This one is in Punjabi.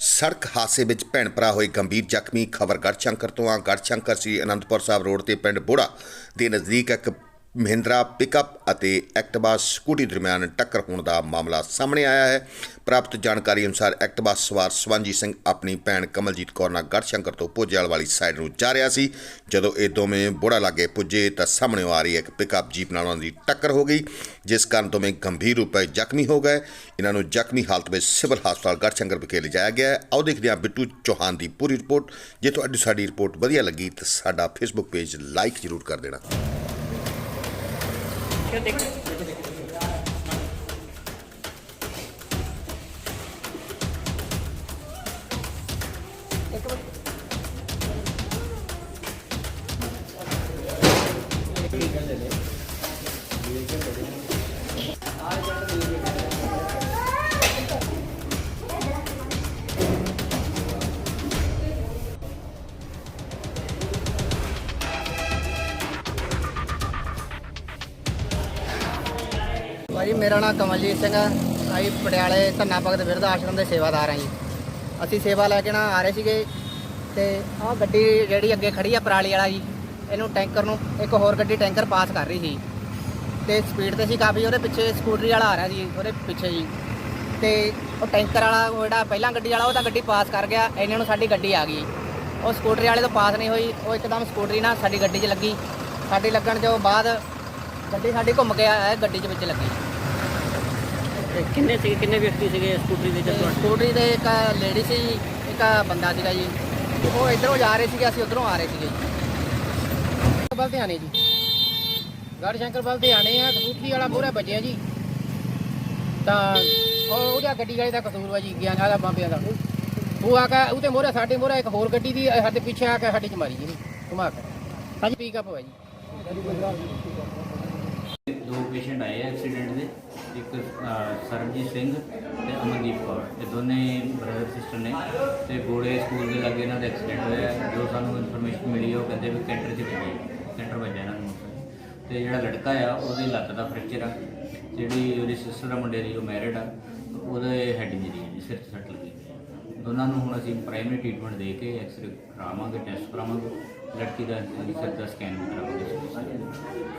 ਸੜਕ ਹਾਦਸੇ ਵਿੱਚ ਭੈਣ ਭਰਾ ਹੋਏ ਗੰਭੀਰ ਜ਼ਖਮੀ ਖਬਰ ਸ਼ੰਕਰ ਤੋਂ ਆ। ਗੜਸ਼ੰਕਰ ਸੀ ਅਨੰਦਪੁਰ ਸਾਹਿਬ ਰੋਡ ਤੇ ਪਿੰਡ ਬੋੜਾ ਦੇ ਨਜ਼ਦੀਕ ਇੱਕ ਮਹਿੰਦਰਾ ਪਿਕਅਪ ਅਤੇ ਐਕਟਿਵਾ ਸਕੂਟੀ ਦਰਮਿਆਨ ਟੱਕਰ ਹੋਣ ਦਾ ਮਾਮਲਾ ਸਾਹਮਣੇ ਆਇਆ ਹੈ। ਪ੍ਰਾਪਤ ਜਾਣਕਾਰੀ ਅਨੁਸਾਰ ਐਕਟਿਵਾ ਸਵਾਰ ਸਵੰਜੀ ਸਿੰਘ ਆਪਣੀ ਭੈਣ ਕਮਲਜੀਤ ਕੌਰ ਨਾਲ ਗੜਸ਼ੰਕਰ ਤੋਂ ਭੋਜੇਵਾਲ ਵਾਲੀ ਸਾਈਡ ਨੂੰ ਜਾ ਰਿਹਾ ਸੀ। ਜਦੋਂ ਇਹ ਦੋਵੇਂ ਬੋੜਾ ਲਾਗੇ ਪੁੱਜੇ ਤਾਂ ਸਾਹਮਣੇ ਆ ਰਹੀ ਇੱਕ ਪਿਕਅਪ ਜੀਪ ਨਾਲ ਉਹਨਾਂ ਦੀ ਟੱਕਰ ਹੋ ਗਈ, ਜਿਸ ਕਾਰਨ ਦੋਵੇਂ ਗੰਭੀਰ ਰੂਪ ਵਿੱਚ ਜ਼ਖਮੀ ਹੋ ਗਏ। ਇਹਨਾਂ ਨੂੰ ਜ਼ਖਮੀ ਹਾਲਤ ਵਿੱਚ ਸਿਵਲ ਹਸਪਤਾਲ ਗੜਸ਼ੰਕਰ ਵਿਖੇ ਲਿਜਾਇਆ ਗਿਆ ਹੈ। ਆਓ ਦੇਖਦੇ ਹਾਂ ਬਿੱਟੂ ਚੌਹਾਨ ਦੀ ਪੂਰੀ ਰਿਪੋਰਟ। ਜੇ ਤੁਹਾਡੀ ਸਾਡੀ ਰਿਪੋਰਟ ਵਧੀਆ ਲੱਗੀ ਤਾਂ ਸਾਡਾ ਫੇਸਬੁੱਕ ਪੇਜ ਲਾਈਕ ਜ਼ਰੂਰ ਕਰ ਦੇਣਾ। よってくる。Thank you. ਭਾਜੀ, ਮੇਰਾ ਨਾਮ ਕਮਲਜੀਤ ਸਿੰਘ ਹੈ ਅਸੀਂ ਪਟਿਆਲੇ ਧੰਨਾ ਭਗਤ ਬਿਰਧ ਆਸ਼ਰਮ ਦੇ ਸੇਵਾਦਾਰ ਹਾਂ ਜੀ। ਅਸੀਂ ਸੇਵਾ ਲੈ ਕੇ ਨਾ ਆ ਰਹੇ ਸੀਗੇ ਤੇ ਆਹ ਗੱਡੀ ਜਿਹੜੀ ਅੱਗੇ ਖੜੀ ਆ ਪਰਾਲੀ ਵਾਲਾ ਜੀ, ਇਹਨੂੰ ਟੈਂਕਰ ਨੂੰ ਇੱਕ ਹੋਰ ਗੱਡੀ ਟੈਂਕਰ ਪਾਸ ਕਰ ਰਹੀ ਸੀ। ਤੇ ਸਪੀਡ ਤੇ ਸੀ ਕਾਫੀ, ਉਹਦੇ ਪਿੱਛੇ ਸਕੂਟਰੀ ਵਾਲਾ ਆ ਰਿਹਾ ਸੀ ਉਹਦੇ ਪਿੱਛੇ ਜੀ। ਤੇ ਉਹ ਟੈਂਕਰ ਵਾਲਾ ਜਿਹੜਾ ਪਹਿਲਾਂ ਗੱਡੀ ਵਾਲਾ, ਉਹ ਤਾਂ ਗੱਡੀ ਪਾਸ ਕਰ ਗਿਆ ਇਹਨਾਂ ਨੂੰ ਸਾਡੀ ਗੱਡੀ ਆ ਗਈ। ਉਹ ਸਕੂਟਰੀ ਵਾਲੇ ਤੋਂ ਪਾਸ ਨਹੀਂ ਹੋਈ, ਉਹ ਇੱਕਦਮ ਸਕੂਟਰੀ ਨਾਲ ਸਾਡੀ ਗੱਡੀ 'ਚ ਲੱਗੀ। ਸਾਡੀ ਲੱਗਣ ਤੋਂ ਬਾਅਦ ਗੱਡੀ ਸਾਡੀ ਘੁੰਮ ਕੇ ਆ ਗੱਡੀ 'ਚ ਵਿੱਚ ਲੱਗੀ। ਤੇ ਕਿੰਨੇ ਸੀ ਕਿੰਨੇ ਵਿਅਕਤੀ ਸੀਗੇ ਸਕੂਟਰੀ ਦੇ ਤੇ ਜਦੋਂ ਸਕੂਟਰੀ ਤੇ ਇੱਕ ਲੇਡੀ ਸੀ ਇੱਕ ਬੰਦਾ ਸੀਗਾ ਜੀ। ਉਹ ਇਧਰੋਂ ਜਾ ਰਹੇ ਸੀਗੇ ਅਸੀਂ ਉਧਰੋਂ ਆ ਰਹੇ ਸੀਗੇ ਜੀ। ਬਲ ਧਿਆਨੇ ਜੀ। ਗੜ ਸ਼ੰਕਰ ਬਲ ਧਿਆਨੇ ਆ ਸਕੂਟਰੀ ਵਾਲਾ ਮੋਹਰੇ ਵੱਜਿਆ ਜੀ। ਤਾਂ ਉਹ ਉਹਦਾ ਗੱਡੀ ਵਾਲੇ ਦਾ ਕਸੂਰ ਵਾ ਜੀ ਗਿਆ ਨਾਲ ਬਾਂਬਿਆਂ ਦਾ। ਉਹ ਆ ਕੇ ਉਹਦੇ ਮੋਹਰੇ ਸਾਡੇ ਮੋਹਰੇ ਇੱਕ ਹੋਰ ਗੱਡੀ ਦੀ ਸਾਡੇ ਪਿੱਛੇ ਆ ਕੇ ਸਾਡੀ ਚ ਮਾਰੀ ਜੀ ਘੁਮਾ ਕੇ। ਹਾਂਜੀ ਪੀਕਅਪ ਹੋਇਆ ਜੀ। ਦੋ ਪੇਸ਼ੈਂਟ ਆਏ ਐਕਸੀਡੈਂਟ ਦੇ। ਇੱਕ ਸਰਬਜੀਤ ਸਿੰਘ ਤੇ ਅਮਨਦੀਪ ਕੌਰ। ਇਹ ਦੋਨੇ ਬ੍ਰਦਰ ਸਿਸਟਰ ਨੇ ਤੇ ਬੋੜੇ ਸਕੂਲ ਦੇ ਲਾਗੇ ਇਹਨਾਂ ਦਾ ਐਕਸੀਡੈਂਟ ਹੋਇਆ। ਜੋ ਸਾਨੂੰ ਇਨਫੋਰਮੇਸ਼ਨ ਮਿਲੀ ਉਹ ਕਹਿੰਦੇ ਵੀ ਕੈਂਟਰ 'ਚ ਵੱਜੀ ਕੈਂਟਰ ਵੱਜਾ ਇਹਨਾਂ ਨੂੰ ਤੇ ਜਿਹੜਾ ਲੜਕਾ ਆ, ਉਹਦੀ ਲੱਤ ਦਾ ਫ੍ਰੈਕਚਰ ਆ। ਜਿਹੜੀ ਉਹਦੀ ਸਿਸਟਰ ਆ ਮੁੰਡੇ ਦੀ ਉਹ ਮੈਰਿਡ ਆ। ਉਹਦੇ ਹੈਡ ਇੰਜਰੀ ਹੈ ਜੀ, ਸਿਰ 'ਚ ਸੱਟ ਲੱਗੀ ਦੋਨਾਂ ਨੂੰ ਹੁਣ ਅਸੀਂ ਪ੍ਰਾਇਮਰੀ ਟ੍ਰੀਟਮੈਂਟ ਦੇ ਕੇ ਐਕਸਰੇ ਕਰਾਵਾਂਗੇ ਟੈਸਟ ਕਰਾਵਾਂਗੇ। ਲੜਕੀ ਦਾ ਸਿਰ ਦਾ ਸਕੈਨ ਵੀ ਕਰਾਵਾਂਗੇ।